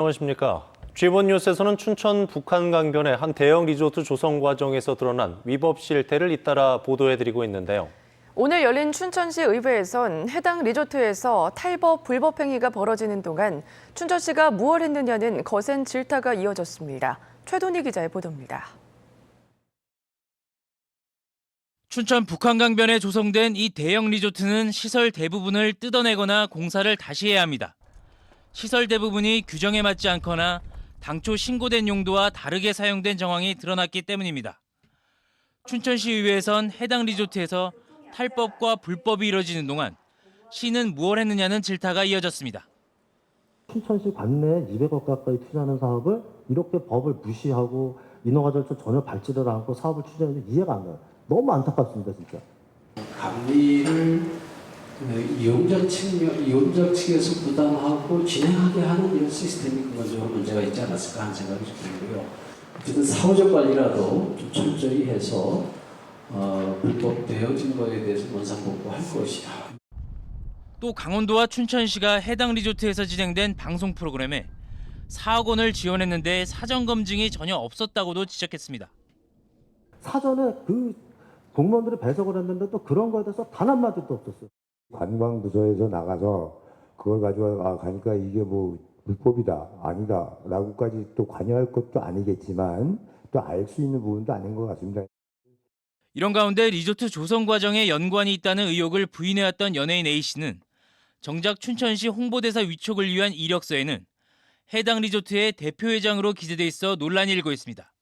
안녕하십니까. G본 뉴스에서는 춘천 북한 강변의 한 대형 리조트 조성 과정에서 드러난 위법 실태를 잇따라 보도해드리고 있는데요. 오늘 열린 춘천시 의회에선 해당 리조트에서 탈법 불법 행위가 벌어지는 동안 춘천시가 무엇 했느냐는 거센 질타가 이어졌습니다. 최돈희 기자의 보도입니다. 춘천 북한강변에 조성된 이 대형 리조트는 시설 대부분을 뜯어내거나 공사를 다시 해야 합니다. 시설 대부분이 규정에 맞지 않거나 당초 신고된 용도와 다르게 사용된 정황이 드러났기 때문입니다. 춘천시 의회에선 해당 리조트에서 탈법과 불법이 이뤄지는 동안 시는 무엇 했느냐는 질타가 이어졌습니다. 춘천시 관내에 200억 가까이 투자하는 사업을 이렇게 법을 무시하고 인허가 절차 전혀 밟지를 않고 사업을 추진하는데 이해가 안 가요. 너무 안타깝습니다, 진짜. 감리를 그 이용자 측면, 이용자 측에서 부담하고 진행하게 하는 이런 시스템이 그건 좀 문제가 있지 않았을까 하는 생각이 좀 들고요. 어쨌든 사후적 관리라도 좀 철저히 해서 어, 불법 되어진 거에 대해서 원상복구할 것이다. 또 강원도와 춘천시가 해당 리조트에서 진행된 방송 프로그램에 4억 원을 지원했는데 사전 검증이 전혀 없었다고도 지적했습니다. 사전에 그 공무원들이 배석을 했는데 또 그런 거에 대해서 단 한마디도 없었어요. 관광부서에서 나가서 그걸 가지고 아 가니까 이게 뭐 불법이다 아니다 라고까지 또 관여할 것도 아니겠지만 또 알 수 있는 부분도 아닌 것 같습니다. 이런 가운데 리조트 조성 과정에 연관이 있다는 의혹을 부인해왔던 연예인 A씨는 정작 춘천시 홍보대사 위촉을 위한 이력서에는 해당 리조트의 대표회장으로 기재돼 있어 논란이 일고 있습니다.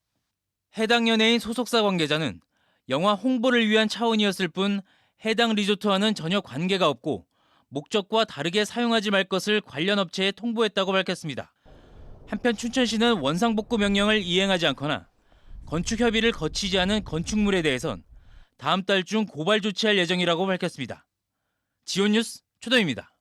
해당 연예인 소속사 관계자는 영화 홍보를 위한 차원이었을 뿐 해당 리조트와는 전혀 관계가 없고 목적과 다르게 사용하지 말 것을 관련 업체에 통보했다고 밝혔습니다. 한편 춘천시는 원상복구 명령을 이행하지 않거나 건축 협의를 거치지 않은 건축물에 대해선 다음 달 중 고발 조치할 예정이라고 밝혔습니다. 지온 뉴스 초도입니다.